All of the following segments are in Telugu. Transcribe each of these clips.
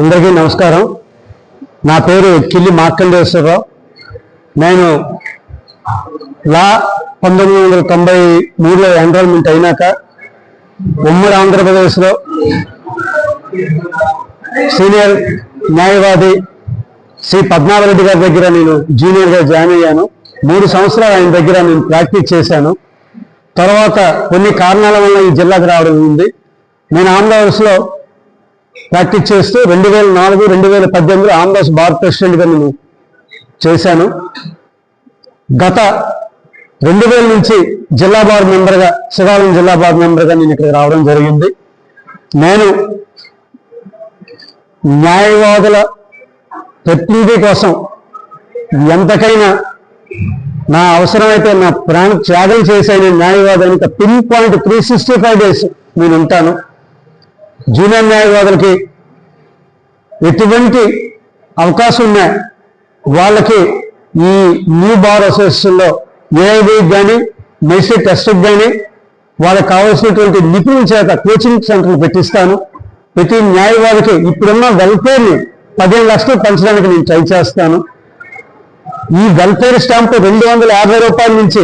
అందరికీ నమస్కారం. నా పేరు కిల్లి మార్కండేశ్వరరావు. నేను లా పంతొమ్మిది వందల తొంభై మూడులో ఎన్రోల్మెంట్ అయినాక ఉమ్మడి ఆంధ్రప్రదేశ్లో సీనియర్ న్యాయవాది శ్రీ పద్మావరెడ్డి గారి దగ్గర నేను జూనియర్గా జాయిన్ అయ్యాను. మూడు సంవత్సరాలు ఆయన దగ్గర నేను ప్రాక్టీస్ చేశాను. తర్వాత కొన్ని కారణాల వల్ల ఈ జిల్లాకు రావడం ఉంది. నేను ఆంధ్రప్రదేశ్లో ప్రాక్టీస్ చేస్తూ రెండు వేల నాలుగు రెండు వేల పద్దెనిమిదిలో ఆంధ్రప్రదేశ్ బార్ ప్రెసిడెంట్గా నేను చేశాను. గత రెండు వేల నుంచి జిల్లా బార్ మెంబర్గా శ్రీకాకుళం జిల్లా బార్ మెంబర్గా నేను ఇక్కడికి రావడం జరిగింది. నేను న్యాయవాదుల ప్రతినిధి కోసం ఎంతకైనా నా అవసరమైతే నా ప్రాణ త్యాగం చేసే న్యాయవాదానికి pin point three sixty five days నేను ఉంటాను. జూనియర్ న్యాయవాదులకి ఎటువంటి అవకాశం ఉన్నాయి వాళ్ళకి ఈ న్యూ బార్ అసోసియేషన్లో ఏఐబీ కానీ మెస్సీ టెస్ట్కి కానీ వాళ్ళకి కావాల్సినటువంటి నిపుణుల చేత కోచింగ్ సెంటర్లు పెట్టిస్తాను. ప్రతి న్యాయవాదికి ఇప్పుడున్న వెల్ఫేర్ని పదిహేను లక్షలు పెంచడానికి నేను ట్రై చేస్తాను. ఈ వెల్ఫేర్ స్టాంపు రెండు వందల యాభై రూపాయల నుంచి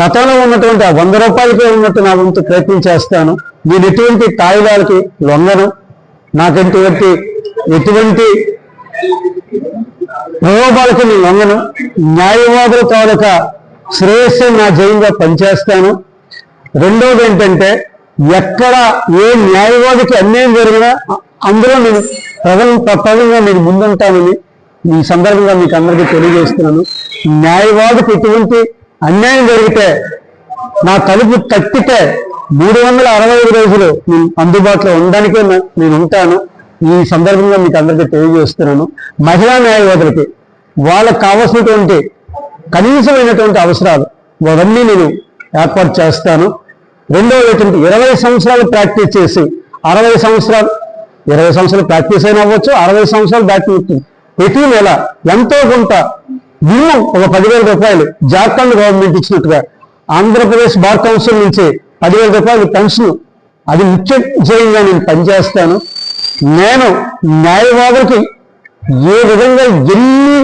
గతంలో ఉన్నటువంటి ఆ వంద రూపాయలకే ఉన్నట్టు నా వంతు ప్రయత్నం చేస్తాను. నేను ఎటువంటి కాయిదాలకి లొంగను నాకెటువంటి ఎటువంటి ఎటువంటి నేను లొంగను. న్యాయవాదుల తాలూకా శ్రేయస్సు నా జయంగా పనిచేస్తాను. రెండవది ఏంటంటే ఎక్కడ ఏ న్యాయవాదికి అన్యాయం జరిగినా అందులో నేను ప్రజల ప్రధానంగా నేను ముందుంటానని ఈ సందర్భంగా మీకు అందరికీ తెలియజేస్తున్నాను. న్యాయవాదికి ఎటువంటి అన్యాయం జరిగితే నా తలుపు తట్టితే మూడు వందల అరవై ఐదు రోజులు నేను అందుబాటులో ఉండడానికే నేను ఉంటాను. ఈ సందర్భంగా మీకు అందరికీ తెలియజేస్తున్నాను. మహిళా న్యాయవాదులకి వాళ్ళకి కావాల్సినటువంటి కనీసమైనటువంటి అవసరాలు అవన్నీ నేను ఏర్పాటు చేస్తాను. రెండవ ఏంటంటే ఇరవై సంవత్సరాలు ప్రాక్టీస్ చేసి అరవై సంవత్సరాలు ఇరవై సంవత్సరాలు ప్రాక్టీస్ అయినా అవ్వచ్చు అరవై సంవత్సరాలు దాటి ప్రతి నెల ఎంతో కొంత మినిమం ఒక పదివేల రూపాయలు జార్ఖండ్ గవర్నమెంట్ ఇచ్చినట్టుగా ఆంధ్రప్రదేశ్ బార్ కౌన్సిల్ నుంచి పదివేల రూపాయలు పెన్షన్. అది ముఖ్య నేను పనిచేస్తాను. నేను న్యాయవాదులకి ఏ విధంగా ఎన్ని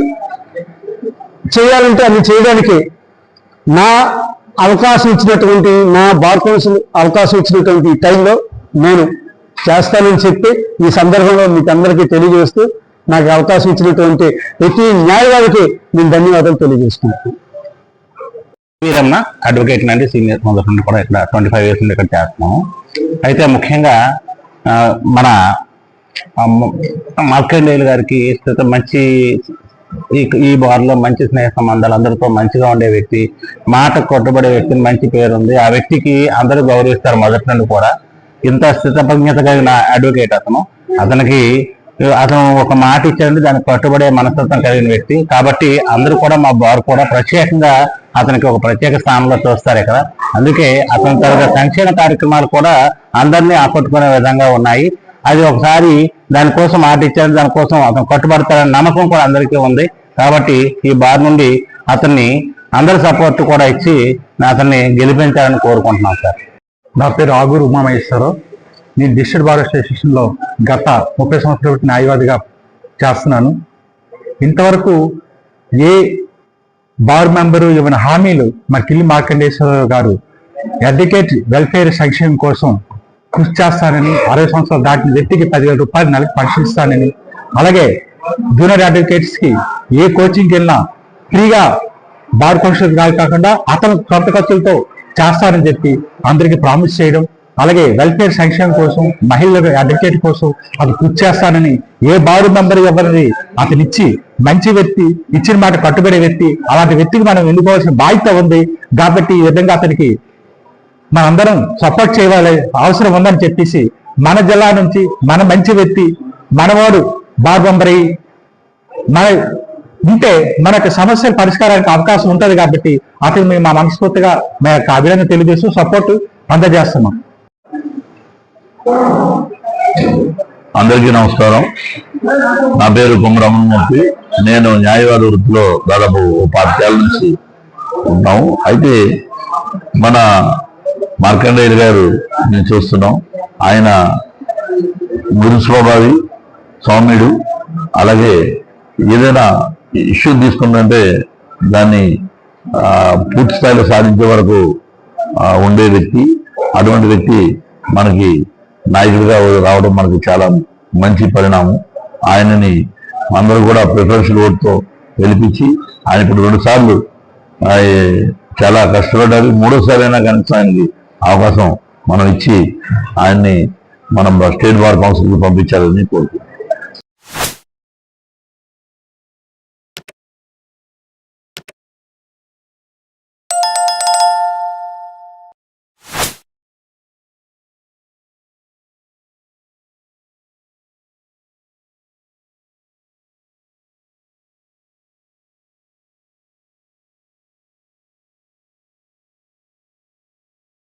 చేయాలంటే అన్ని చేయడానికి నా అవకాశం ఇచ్చినటువంటి నా బార్ కౌన్సిల్ అవకాశం ఇచ్చినటువంటి టైంలో నేను చేస్తానని చెప్పి ఈ సందర్భంలో మీకు అందరికీ తెలియజేస్తూ నాకు అవకాశం ఇచ్చినటువంటి ప్రతి న్యాయవాదికి నేను ధన్యవాదాలు తెలియజేస్తున్నాను. రమణ అడ్వకేట్ నుండి సీనియర్ మొదటి నుండి కూడా ఇక్కడ ట్వంటీ ఫైవ్ ఇయర్స్ నుండి ఇక్కడ చేస్తున్నాము. అయితే ముఖ్యంగా మన మార్కండేయులు గారికి స్థితి మంచి ఈ ఈ బార్లో మంచి స్నేహ సంబంధాలు అందరితో మంచిగా ఉండే వ్యక్తి మాట కొట్టబడే వ్యక్తిని మంచి పేరు ఉంది. ఆ వ్యక్తికి అందరూ గౌరవిస్తారు మొదటి నుండి కూడా. ఇంత స్థితప్రజ్ఞత కలిగిన అడ్వకేట్ అతను. అతనికి అతను ఒక మాట ఇచ్చాడంటే దానికి కట్టుబడే మనస్తత్వం కలిగిన వ్యక్తి. కాబట్టి అందరూ కూడా మా బార్ కూడా ప్రత్యేకంగా అతనికి ఒక ప్రత్యేక స్థానంలో చూస్తారు ఇక్కడ. అందుకే అతని తరగతి సంక్షేమ కార్యక్రమాలు కూడా అందరినీ ఆకట్టుకునే విధంగా ఉన్నాయి. అది ఒకసారి దానికోసం మాట ఇచ్చాడు దానికోసం అతను కట్టుబడతారని నమ్మకం కూడా అందరికీ ఉంది. కాబట్టి ఈ బార్ నుండి అతన్ని అందరి సపోర్ట్ కూడా ఇచ్చి అతన్ని గెలిపించాలని కోరుకుంటున్నాం సార్. నా పేరు ఆగూరు ఉమామహేశ్వరరావు. నేను డిస్ట్రిక్ట్ బార్ అసోసియేషన్లో గత ముప్పై సంవత్సరాల న్యాయవాదిగా చేస్తున్నాను. ఇంతవరకు ఏ బార్ మెంబరు ఇవ్వని హామీలు. మరి కిల్లి మార్కండేశ్వరరావు గారు అడ్వకేట్ వెల్ఫేర్ సంక్షేమం కోసం కృషి చేస్తానని అరవై సంవత్సరాలు దాటిన వ్యక్తికి పదివేల రూపాయలు నెలకు పరిశీలిస్తానని అలాగే జూనియర్ అడ్వకేట్స్కి ఏ కోచింగ్కి వెళ్ళినా ఫ్రీగా బార్ కౌన్సిల్ గారు కాకుండా అతను సొంత ఖర్చులతో చేస్తారని చెప్పి అందరికీ ప్రామిస్ చేయడం అలాగే వెల్ఫేర్ సంక్షేమం కోసం మహిళల అడ్వకేట్ కోసం అది కృషి చేస్తానని ఏ బారు మెంబర్ ఎవరిని అతనిచ్చి మంచి వ్యక్తి ఇచ్చిన మాట కట్టుబడే వ్యక్తి అలాంటి వ్యక్తికి మనం ఎన్నుకోవాల్సిన బాధ్యత ఉంది. కాబట్టి ఈ విధంగా అతనికి మనందరం సపోర్ట్ చేయాలి అవసరం ఉందని చెప్పేసి మన జిల్లా నుంచి మన మంచి వ్యక్తి మనవాడు బార్ మన ఉంటే మనకు సమస్యల పరిష్కారానికి అవకాశం ఉంటుంది కాబట్టి అతను మేము మా మనస్ఫూర్తిగా మా యొక్క అభినందన తెలియజేస్తూ సపోర్ట్ అందజేస్తున్నాం. అందరికీ నమస్కారం. నా పేరు కొమ్మ నేను న్యాయవాద వృత్తిలో దాదాపు ఓ నుంచి ఉన్నాము అయితే మన మార్కండేయులు గారు నేను చూస్తున్నాం. ఆయన గురు స్వభావి సౌమ్యుడు అలాగే ఏదైనా ఇష్యూ తీసుకుందంటే దాన్ని పూర్తి స్థాయిలో సాధించే వరకు ఉండే వ్యక్తి. అటువంటి వ్యక్తి మనకి నాయకుడిగా రావడం మనకి చాలా మంచి పరిణామం. ఆయనని అందరూ కూడా ప్రిఫరెన్షియల్ ఓట్తో గెలిపించి ఆయన ఇప్పుడు రెండు సార్లు చాలా కష్టపడ్డారు. మూడోసారి అయినా కనీసం ఆయనకి అవకాశం మనం ఇచ్చి ఆయన్ని మనం స్టేట్ బార్ కౌన్సిల్కి పంపించాలని కోరుకుంటున్నాం.